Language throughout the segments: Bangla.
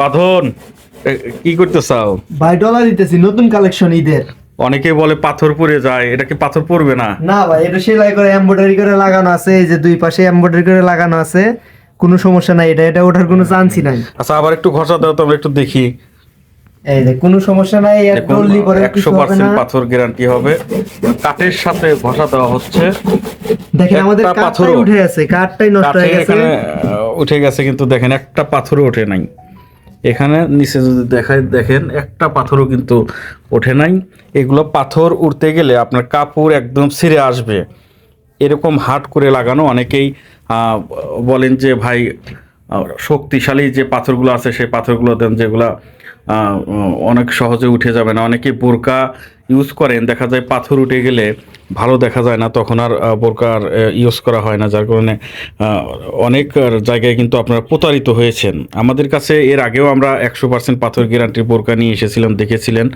বাঁধন কি করতে চাও? ভাই ডলার দিতেছি নতুন কালেকশন ঈদের। অনেকে বলে পাথর পড়ে যায় এটা কি পাথর পড়বে না? না ভাই এটা সেলাই করে এমব্রয়ডারি করে লাগানো আছে এই যে দুই পাশে এমব্রয়ডারি করে লাগানো আছে কোনো সমস্যা নাই এটা এটা ওঠার কোনো চান্সই নাই। আচ্ছা আবার একটু ঘষা দাও তো আমরা একটু দেখি। এই যে কোনো সমস্যা নাই এক দেখুন করে একশো কিছু হবে পার্সেন্ট না। পাথর গ্যারান্টি হবে। কাঠের সাথে ঘষা দেওয়া হচ্ছে। দেখেন আমাদের কাঠটাই উঠে আছে কাঠটাই নষ্ট হয়ে গেছে। উঠে গেছে, কিন্তু দেখেন একটা পাথরও ওঠে নাই। এখানে নিচে যদি দেখায়, দেখেন একটা পাথরও কিন্তু ওঠে নাই। এগুলো পাথর উঠতে গেলে আপনার কাপড় একদম ছিঁড়ে আসবে। এরকম হাট করে লাগানো, অনেকেই বলেন যে ভাই শক্তিশালী যে পাথরগুলো আছে, সেই পাথরগুলো দেন যেগুলো অনেক সহজে উঠে যাবে না। অনেকে বোরকা ইউজ করেন দেখা যায় পাথর উঠে গেলে ভালো দেখা যায় না তখন আর আহ, বোরকার ইউজ করা হয় না যার কারণে অনেক জায়গায় কিন্তু আপনারা প্রতারিত হয়েছেন। আমাদের কাছে এর আগেও আমরা একশো পার্সেন্ট পাথর গ্যারান্টির বোরকা নিয়ে এসেছিলাম দেখেছিলেন।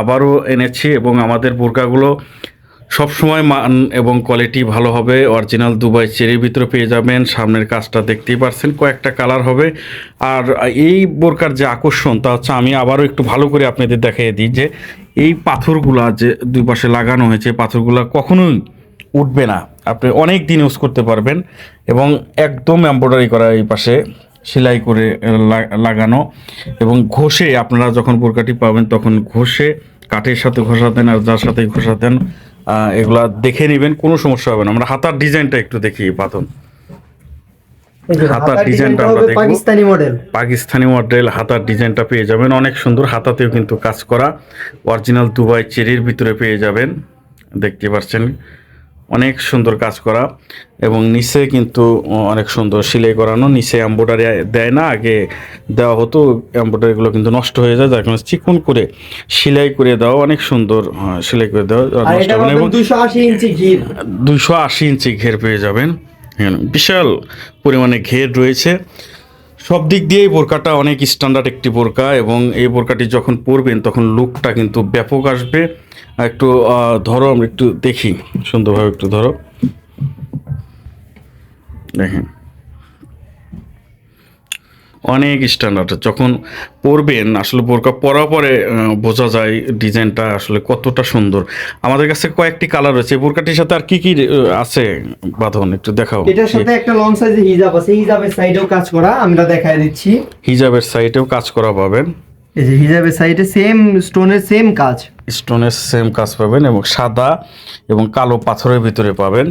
আবারও এনেছি এবং আমাদের বোরকাগুলো সবসময় মান এবং কোয়ালিটি ভালো হবে অরিজিনাল দুবাই চেরির ভিতরে পেয়ে যাবেন, সামনের কাজটা দেখতেই পারছেন, কয়েকটা কালার হবে। আর এই বোরকার যে আকর্ষণ, তা হচ্ছে আমি আবারও একটু ভালো করে আপনাদের দেখিয়ে দিই যে, এই পাথরগুলা যে দুই পাশে লাগানো হয়েছে পাথরগুলা কখনোই উঠবে না। আপনি অনেক দিন ইউজ করতে পারবেন এবং একদম এমব্রয়ডারি করা এই পাশে সেলাই করে লাগানো এবং ঘষে আপনারা যখন বোরকাটি পাবেন তখন ঘষে কাঠের সাথে ঘষাতেন আর যার সাথে ঘষাতেন এগুলা দেখে নেবেন কোনো সমস্যা হবে না। আমরা হাতার ডিজাইনটা একটু দেখি পাতন। হাতার ডিজাইনটা আমরা দেখব। পাকিস্তানি মডেল। পাকিস্তানি মডেল হাতার ডিজাইনটা পেয়ে যাবেন। অনেক সুন্দর হাতাতেও কিন্তু কাজ করা। অরিজিনাল দুবাই চেরির ভিতরে পেয়ে যাবেন। দেখতে পাচ্ছেন। অনেক সুন্দর কাজ করা এবং নিচে কিন্তু অনেক সুন্দর সেলাই করানো। নিচে এম্ব্রয়ডারি দেয় না আগে দেওয়া হতো এম্ব্রয়ডারিগুলো কিন্তু নষ্ট হয়ে যায় যার কারণে চিকন করে সেলাই করে দেওয়া অনেক সুন্দর সেলাই করে দেওয়া এবং দুইশো আশি ইঞ্চি ঘির। পেয়ে যাবেন। হ্যাঁ, বিশাল পরিমাণে ঘের রয়েছে। সব দিক দিয়েই বোরকাটা অনেক স্ট্যান্ডার্ড একটি বোরকা এবং এই বোরকাটি যখন পরবেন তখন লুকটা কিন্তু ব্যাপক আসবে। একটু ধরো আমরা একটু দেখি সুন্দরভাবে একটু ধরো। দেখেন। অনেক স্ট্যান্ডার্ড যখন পরবেন আসলে বোরকা পরা পরে বোঝা যায় ডিজাইনটা আসলে কতটা সুন্দর। আমাদের কাছে কয়েকটি কালার রয়েছে। বোরকাটির সাথে আর কি কি আছে? বাঁধন একটু দেখাও। এটার সাথে একটা লং সাইজের হিজাব আছে। হিজাবের সাইডেও কাজ করা আমরা দেখাই দিচ্ছি। হিজাবের সাইডেও কাজ করা পাবেন। এই যে হিজাবের সাইডে সেম স্টোনের সেম কাজ। স্টোনের সেম কাজ পাবেন এবং সাদা এবং কালো পাথরের ভিতরে পাবেন।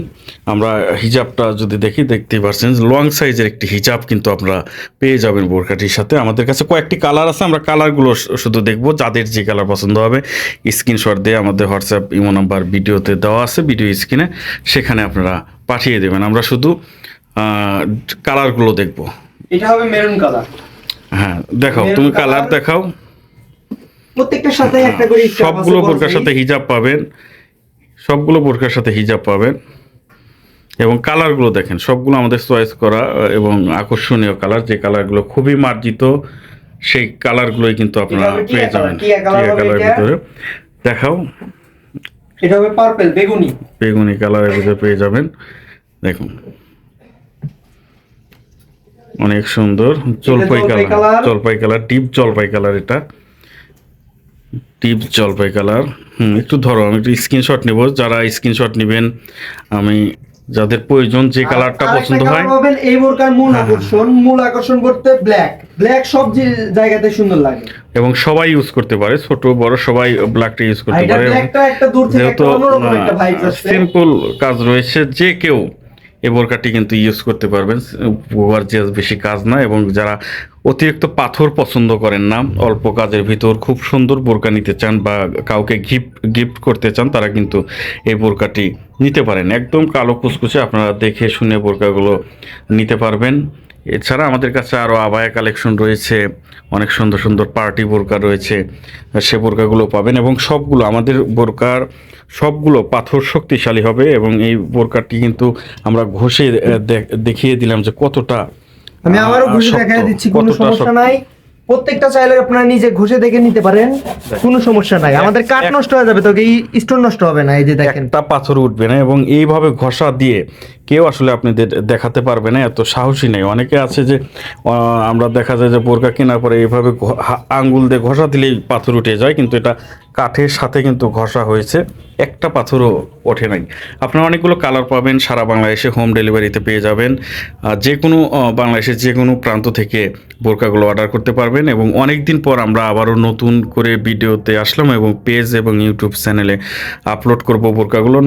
আমরা হিজাবটা যদি দেখি দেখতেই পাচ্ছেন লং সাইজের একটি হিজাব কিন্তু আপনারা পেয়ে যাবেন বোরকাটির সাথে। আমাদের কাছে কয়েকটি কালার আছে আমরা কালারগুলো শুধু দেখব যাদের যে কালার পছন্দ হবে। স্ক্রিনশট দিয়ে আমাদের হোয়াটসঅ্যাপ ইমো নাম্বার ভিডিওতে দেওয়া আছে ভিডিও স্ক্রিনে সেখানে আপনারা পাঠিয়ে দেবেন। আমরা শুধু কালারগুলো দেখব। এটা হবে মেরুন কালার হ্যাঁ দেখাও তুমি কালার দেখাও। প্রত্যেকটার সাথে একটা করে সবগুলো বোরকার সাথে হিজাব পাবেন। সবগুলো বোরকার সাথে হিজাব পাবেন। এবং কালারগুলো দেখেন সবগুলো আমাদের চয়েস করা এবং আকর্ষণীয় কালার যে কালারগুলো খুবই মার্জিত সেই কালারগুলোই কিন্তু আপনারা পেয়ে যাবেন। টিয়া এটা। ভিতরে। দেখাও। এটা হবে পার্পল বেগুনি। বেগুনি কালারের ভিতরে পেয়ে যাবেন। দেখুন। অনেক সুন্দর জলপাই কালার। জলপাই কালার ডিপ জলপাই কালার এটা। ডিপ জলপাই কালার হুম একটু ধরো আমি একটু স্ক্রিনশট নেব। যারা স্ক্রিনশট নেবেন আমি যাদের প্রয়োজন যে কালারটা পছন্দ হয়। এই বোরকার মূল হ্যাঁ, হ্যাঁ। আকর্ষণ মূল আকর্ষণ করতে ব্ল্যাক ব্ল্যাক সব জায়গাতে সুন্দর লাগে। এবং সবাই ইউজ করতে পারে ছোট বড় সবাই ব্ল্যাকটা ইউজ করতে পারে। এবং ব্ল্যাকটা একটা দূর থেকে একটা যেহেতু অন্যরকম একটা ভাইবস আসছে। সিম্পল কাজ রয়েছে যে কেউ এই বোরকাটি কিন্তু ইউজ করতে পারবেন। গর্জিয়াস বেশি কাজ না এবং যারা অতিরিক্ত পাথর পছন্দ করেন না, অল্প কাজের ভিতর খুব সুন্দর বোরকা নিতে চান বা কাউকে গিফট গিফট করতে চান, তারা কিন্তু এই বোরকাটি নিতে পারেন। একদম কালো কুচকুচে আপনারা দেখে শুনে বোরকাগুলো নিতে পারবেন। এছাড়া আমাদের কাছে আরও আবায়া কালেকশন রয়েছে অনেক সুন্দর সুন্দর পার্টি বোরকা রয়েছে সে বোরকাগুলো পাবেন এবং সবগুলো আমাদের বোরকার সবগুলো পাথর শক্তিশালী হবে এবং এই বোরকাটি কিন্তু আমরা ঘষে দেখিয়ে দিলাম যে কতটা আমি আবারও ঘুষে দেখাই দিচ্ছি কোনো সমস্যা নাই। প্রত্যেকটা চাইলে আপনারা নিজে ঘষে দেখে নিতে পারেন কোনো সমস্যা নাই। আমাদের কাঠ নষ্ট হয়ে যাবে তোকে এই স্টোন নষ্ট হবে না এই যে দেখেন। একটা পাথর উঠবে না এবং এইভাবে ঘষা দিয়ে কেউ আসলে আপনাদের দেখাতে পারবে না, এত সাহসী নেই। অনেকে আছে যে আমরা দেখা যায় যে বোরকা কেনার পরে এইভাবে ঘ- আঙ্গুল দিয়ে ঘষা দিলেই পাথর উঠে যায়, কিন্তু এটা কাঠের সাথে কিন্তু ঘষা হয়েছে, একটা পাথরও ওঠে নাই। আপনারা অনেকগুলো কালার পাবেন, সারা বাংলাদেশে হোম ডেলিভারিতে পেয়ে যাবেন। যে কোনো বাংলাদেশের যে কোনো প্রান্ত থেকে বোরকাগুলো অর্ডার করতে পারবেন এবং অনেক দিন পর আমরা আবারও নতুন করে ভিডিওতে আসলাম এবং পেজ এবং ইউটিউব চ্যানেলে আপলোড করব বোরকাগুলো।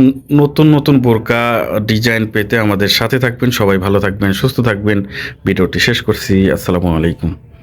নতুন নতুন বোরকা ডিজাইন পেতে আমাদের সাথে থাকবেন সবাই ভালো থাকবেন সুস্থ থাকবেন। ভিডিওটি শেষ করছি আসসালামু আলাইকুম।